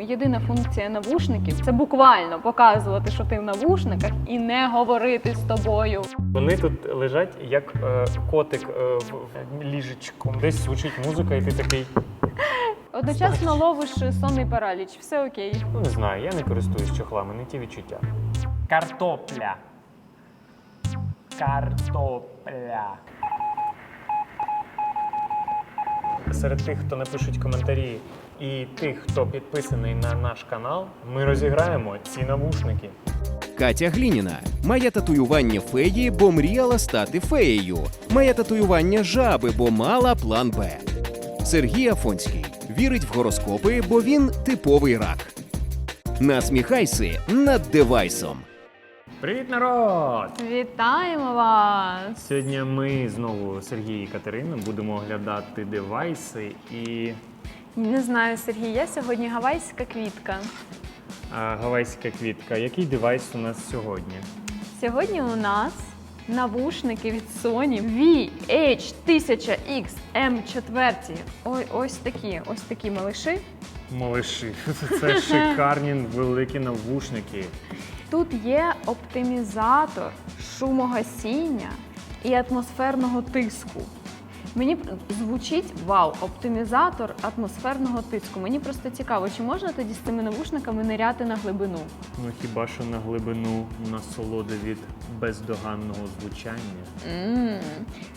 Єдина функція навушників це буквально показувати, що ти в навушниках, і не говорити з тобою. Вони тут лежать як е, котик е, в, в ліжечку. Десь звучить музика, і ти такий. Одночасно ловиш сонний параліч, все окей. Ну не знаю, я не користуюсь чохлами, не ті відчуття. Картопля. Картопля. Серед тих, хто напишуть коментарі, і тих, хто підписаний на наш канал, ми розіграємо ці навушники. Катя Глініна має татуювання феї, бо мріяла стати феєю. Має татуювання жаби, бо мала план Б. Сергій Афонський вірить в гороскопи, бо він типовий рак. Насміхайся над девайсом. Привіт, народ! Вітаємо вас! Сьогодні ми знову Сергій і Катерина будемо оглядати девайси і Не знаю, Сергій, я сьогодні гавайська квітка. а, гавайська квітка. Який девайс у нас сьогодні? Сьогодні у нас навушники від Sony VH1000X M4. Ой, ось такі, ось такі малиші. Малиші. Це шикарні великі навушники. Тут є оптимізатор шумогасіння і атмосферного тиску. Мені звучить вау, оптимізатор атмосферного тиску. Мені просто цікаво, чи можна тоді з цими навушниками ниряти на глибину? Ну хіба що на глибину насолоди від бездоганного звучання. м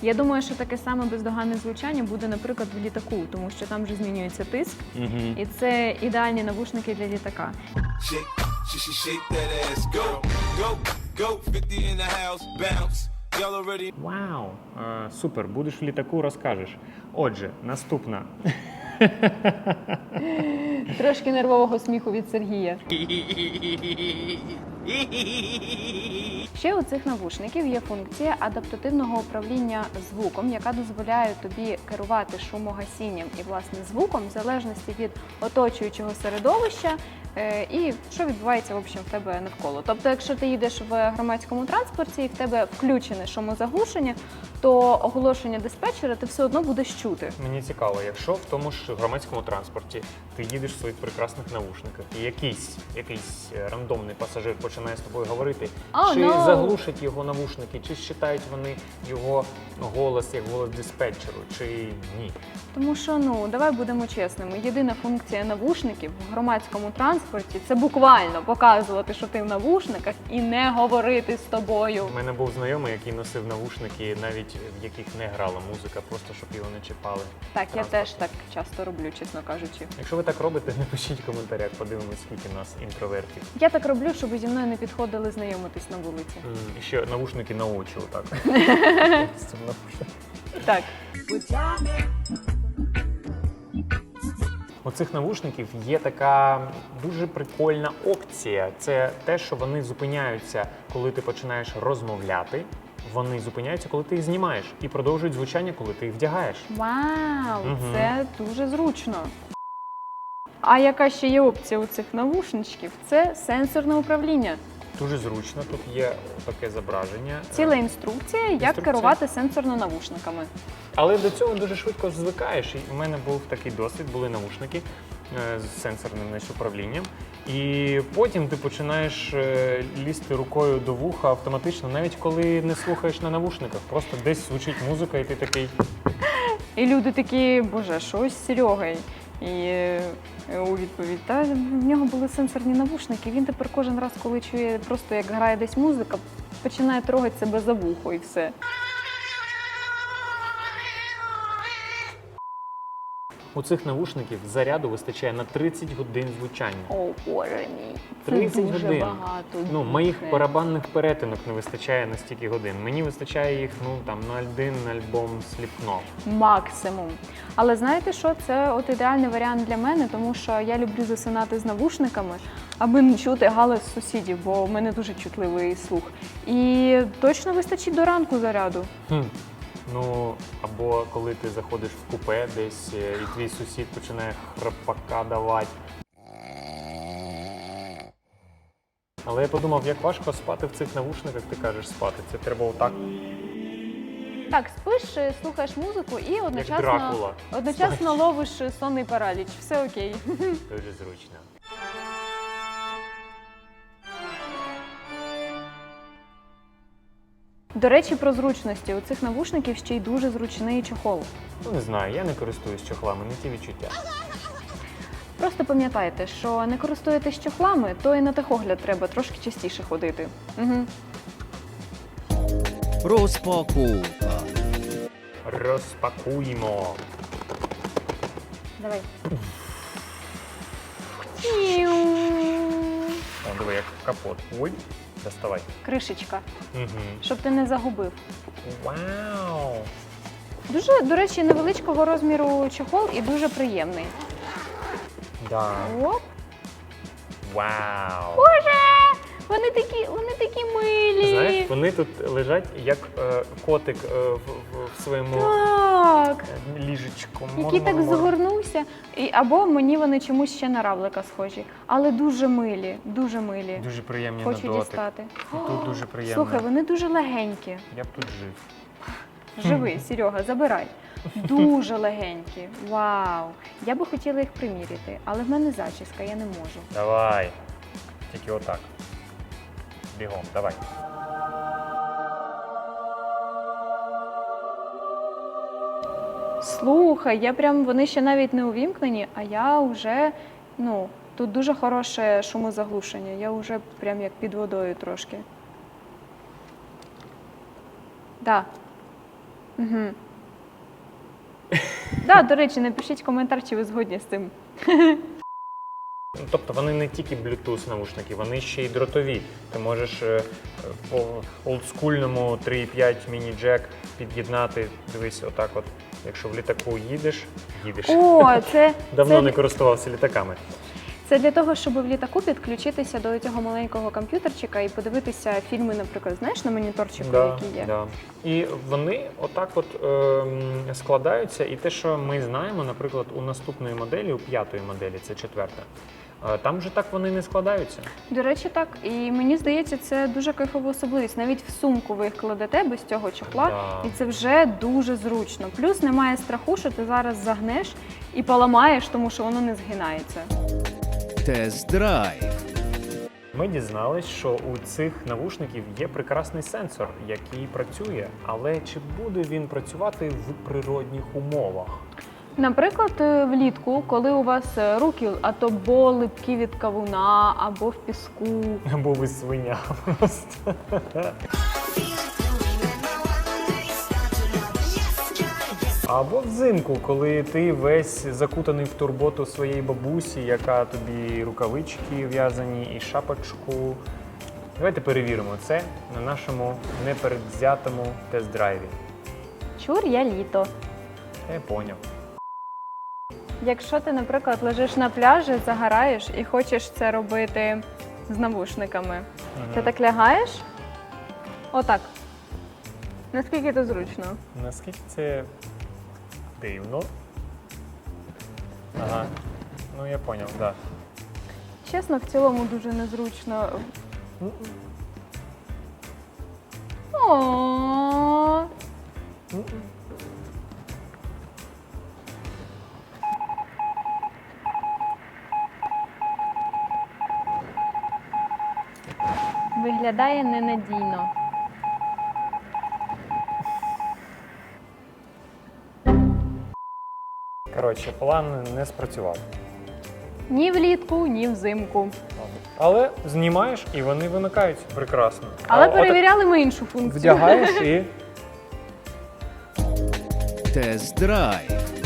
Я думаю, що таке саме бездоганне звучання буде, наприклад, в літаку, тому що там вже змінюється тиск, Угу. і це ідеальні навушники для літака. Shake, she shake that ass. Go, go, go. 50 in the house, bounce. Вау! Е, супер, будеш в літаку, розкажеш. Отже, наступна. Трошки нервового сміху від Сергія. Ще у цих навушників є функція адаптативного управління звуком, яка дозволяє тобі керувати шумогасінням і власне звуком в залежності від оточуючого середовища і що відбувається в общем, в тебе навколо. Тобто, якщо ти їдеш в громадському транспорті і в тебе включене шумозаглушення, то оголошення диспетчера ти все одно будеш чути. Мені цікаво, якщо в тому ж громадському транспорті ти їдеш в своїх прекрасних навушниках, і якийсь, якийсь е, рандомний пасажир починає з тобою говорити, Oh, чи no. заглушать його навушники, чи считають вони його голос як голос диспетчеру, чи ні. Тому що ну давай будемо чесними. Єдина функція навушників в громадському транспорті це буквально показувати, що ти в навушниках, і не говорити з тобою. У мене був знайомий, який носив навушники, навіть в яких не грала музика, просто щоб його не чіпали. Так, я теж так часто роблю, чесно кажучи. Якщо ви так робите, напишіть в коментарях, подивимось, скільки нас інтровертів. Я так роблю, щоб зі мною не підходили знайомитись на вулиці. І ще навушники на очі, отак. Так, У цих навушників є така дуже прикольна опція. Це те, що вони зупиняються, коли ти починаєш розмовляти. Вони зупиняються, коли ти їх знімаєш, і продовжують звучання, коли ти їх вдягаєш. вау, Мгм. це дуже зручно. А яка ще є опція у цих навушничків? Це сенсорне управління. Дуже зручно. Тут є таке зображення. Ціла інструкція, як керувати сенсорно навушниками. Але до цього дуже швидко звикаєш. І у мене був такий досвід, були навушники з сенсорним значить, управлінням. І потім ти починаєш е, лізти рукою до вуха автоматично, навіть коли не слухаєш на навушниках. Просто десь звучить музика, і ти такий. І люди такі, боже, що з Серегою? І е, у відповідь, та в нього були сенсорні навушники. Він тепер кожен раз, коли чує просто як грає десь музика, починає трогати себе за вухо і все. У цих навушників заряду вистачає на 30 годин звучання. О, боже мій. Це 30 дуже годин. багато. Ну, моїх барабанних перетинок не вистачає на стільки годин. Мені вистачає їх ну там на один альбом сліпно. максимум. Але знаєте що? Це от ідеальний варіант для мене, тому що я люблю засинати з навушниками, аби не чути галас сусідів, бо в мене дуже чутливий слух. І точно вистачить до ранку заряду. Хм. Ну, або коли ти заходиш в купе десь е, і твій сусід починає храпака давати. Але я подумав, як важко спати в цих навушниках, ти кажеш спати. Це треба отак. Так, спиш, е, слухаєш музику і одночасно, Дракула. одночасно ловиш е, сонний параліч. Все окей. Дуже зручно. До речі, про зручності. У цих навушників ще й дуже зручний чохол. Ну не знаю, я не користуюсь чохлами, не ті відчуття. Просто пам'ятайте, що не користуєтесь чохлами, то і на техогляд треба трошки частіше ходити. Угу. Розпаковка. Розпакуємо. Давай. Диви, як капот. Ой, доставай. Кришечка, Угу. щоб ти не загубив. Вау! Дуже, до речі, невеличкого розміру чохол і дуже приємний. Да. Оп. Вау! Боже! Вони такі, вони такі милі. Знаєш, вони тут лежать як е, котик е, в, в, в своєму Так. е, ліжечку. Який так Мур-мур-мур. згорнувся. І, або мені вони чомусь ще на равлика схожі. Але дуже милі, дуже милі. Дуже приємні Хочу на дотик. дістати. І тут дуже приємно. Слухай, вони дуже легенькі. Я б тут жив. Живи, Серега, забирай. Дуже легенькі. Вау! Я би хотіла їх приміряти, але в мене зачіска, я не можу. Давай. Тільки отак. Бігом, давай. Слухай, я прям вони ще навіть не увімкнені, а я вже ну тут дуже хороше шумозаглушення. Я вже прям як під водою трошки. Да. Угу. Да, до речі, напишіть коментар, чи ви згодні з цим. Ну, Тобто вони не тільки Bluetooth наушники, вони ще й дротові. Ти можеш е, по олдскульному 3.5 міні-джек під'єднати. Дивись, отак от. Якщо в літаку їдеш, їдеш. О, це, Давно це, не користувався літаками. це для того, щоб в літаку підключитися до цього маленького комп'ютерчика і подивитися фільми, наприклад, знаєш, на моніторчику, які є. Да. І вони отак от ем, складаються. І те, що ми знаємо, наприклад, у наступної моделі, у п'ятої моделі, це четверта, е, там вже так вони не складаються. До речі, так. І мені здається, це дуже кайфова особливість. Навіть в сумку ви їх кладете без цього чохла, Да. і це вже дуже зручно. Плюс немає страху, що ти зараз загнеш і поламаєш, тому що воно не згинається. Тест-драйв. Ми дізнались, що у цих навушників є прекрасний сенсор, який працює, але чи буде він працювати в природних умовах? Наприклад, е, влітку, коли у вас е, руки або липкі від кавуна, або в піску. Або ви свиня просто. Або взимку, коли ти весь закутаний в турботу своєї бабусі, яка тобі рукавички в'язані і шапочку. Давайте перевіримо це на нашому непередзятому тест-драйві. Чур я літо. Я поняв. Якщо ти, наприклад, лежиш на пляжі, загораєш і хочеш це робити з навушниками, ти так лягаєш? Отак. Наскільки це зручно? Наскільки це дивно? Ага. Ну я поняв, так. Да. Чесно, в цілому дуже незручно. О, Виглядає ненадійно. Коротше, план не спрацював. Ні влітку, ні взимку. Але знімаєш і вони вимикаються прекрасно. Але А от перевіряли ми іншу функцію. Вдягаєш і Тест-драйв.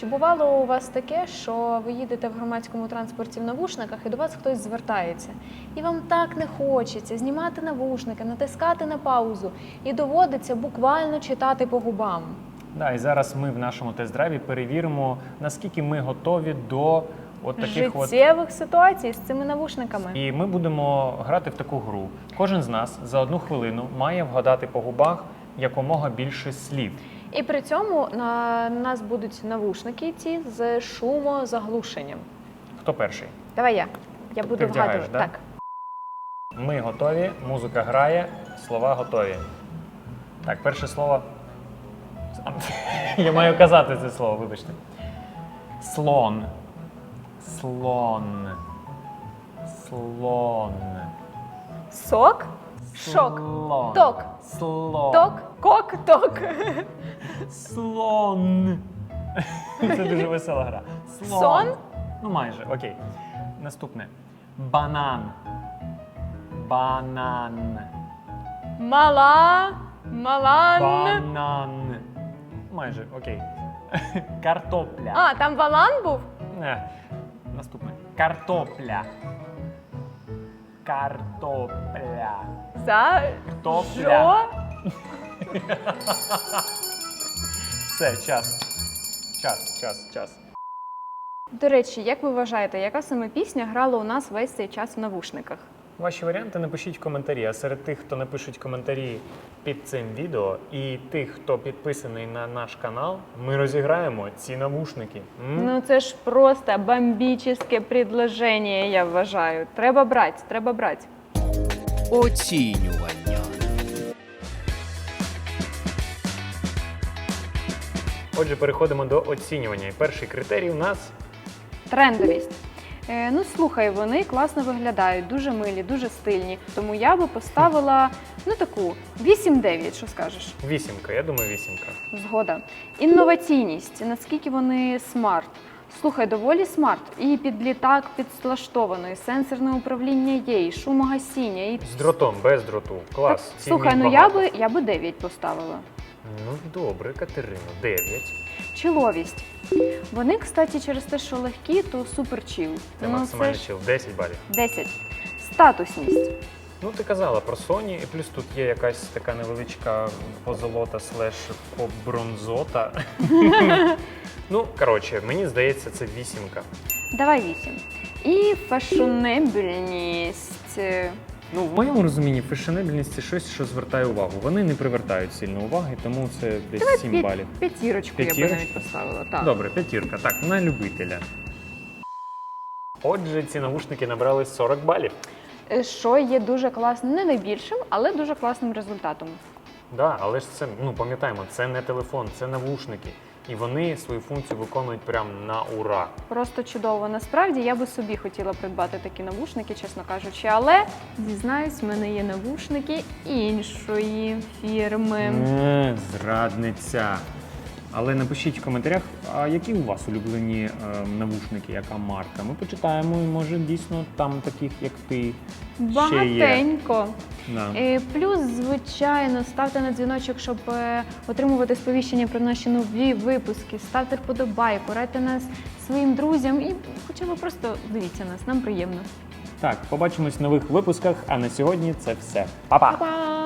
Чи бувало у вас таке, що ви їдете в громадському транспорті в навушниках і до вас хтось звертається, і вам так не хочеться знімати навушники, натискати на паузу, і доводиться буквально читати по губам. да, і зараз ми в нашому тест-драйві перевіримо, наскільки ми готові до от таких от. Ситуацій з цими навушниками. І ми будемо грати в таку гру. Кожен з нас за одну хвилину має вгадати по губах якомога більше слів. І при цьому на нас будуть навушники ці з шумозаглушенням. Хто перший? Давай я. Я буду вдягаєш, вгадувати. да? Так. Ми готові, музика грає, слова готові. Так, перше слово. Я маю казати це слово, вибачте. Слон. Слон. Слон. Сок? Шок. Слон. Ток. Слон. Ток, кок, ток. Слон. Це дуже весела гра. Слон. Сон? Ну майже, окей. Наступне. Банан. Банан. Мала, малан. Банан. Майже, окей. Картопля. А, там валан був? Не. Наступне. Картопля. Картопля. За Картопля. Жо? Все, час. Час, час, час. До речі, як ви вважаєте, яка саме пісня грала у нас весь цей час в навушниках? Ваші варіанти напишіть в коментарі. А серед тих, хто напишуть коментарі під цим відео, і тих, хто підписаний на наш канал, ми розіграємо ці навушники. М? Ну це ж просто бомбічне предложення, я вважаю. Треба брати, треба брати. Оцінювання. Отже, переходимо до оцінювання. І перший критерій у нас Трендовість. Е, ну слухай, вони класно виглядають, дуже милі, дуже стильні. Тому я би поставила ну таку 8-9, що скажеш? вісімка. Я думаю, вісімка. Згода. Інноваційність. Наскільки вони смарт? Слухай, доволі смарт. І під літак підслаштовано, і сенсорне управління є, і шумогасіння, і З дротом, без дроту. Клас. Так, слухай, ну я багато. би я би 9 поставила. Ну добре, Катерино, дев'ять. Чиловість. Вони, кстати, через те, що легкі, то супер чил. Це ну, максимальний ж чил. 10 балів. 10. Статусність. Ну, ти казала про Sony, і плюс тут є якась така невеличка позолота слеш побронзота. ну, коротше, мені здається, це вісімка. Давай 8. І фешенебельність. Ну, в моєму розумінні, фешенебельність це щось, що звертає увагу. Вони не привертають сильно уваги, тому це десь 7 п'ять- балів. П'ятірочку я би П'ятірочку? навіть поставила. Так. Добре, п'ятірка. Так, на любителя. Отже, ці навушники набрали 40 балів. Е, Що є дуже класним, не найбільшим, але дуже класним результатом. Да, але ж це, ну пам'ятаємо, це не телефон, це навушники. І вони свою функцію виконують прям на ура. Просто чудово. Насправді я би собі хотіла придбати такі навушники, чесно кажучи. Але зізнаюсь, в мене є навушники іншої фірми. Е, Зрадниця. Але напишіть в коментарях, а які у вас улюблені е, навушники, яка марка? Ми почитаємо, і може дійсно там таких, як ти. Ще є. Багатенько. Да. Е, Плюс, звичайно, ставте на дзвіночок, щоб е, отримувати сповіщення про наші нові випуски. Ставте вподобайку, радьте нас своїм друзям і хоча б просто дивіться нас, нам приємно. Так, побачимось в нових випусках. А на сьогодні це все. Па-па! Па-па!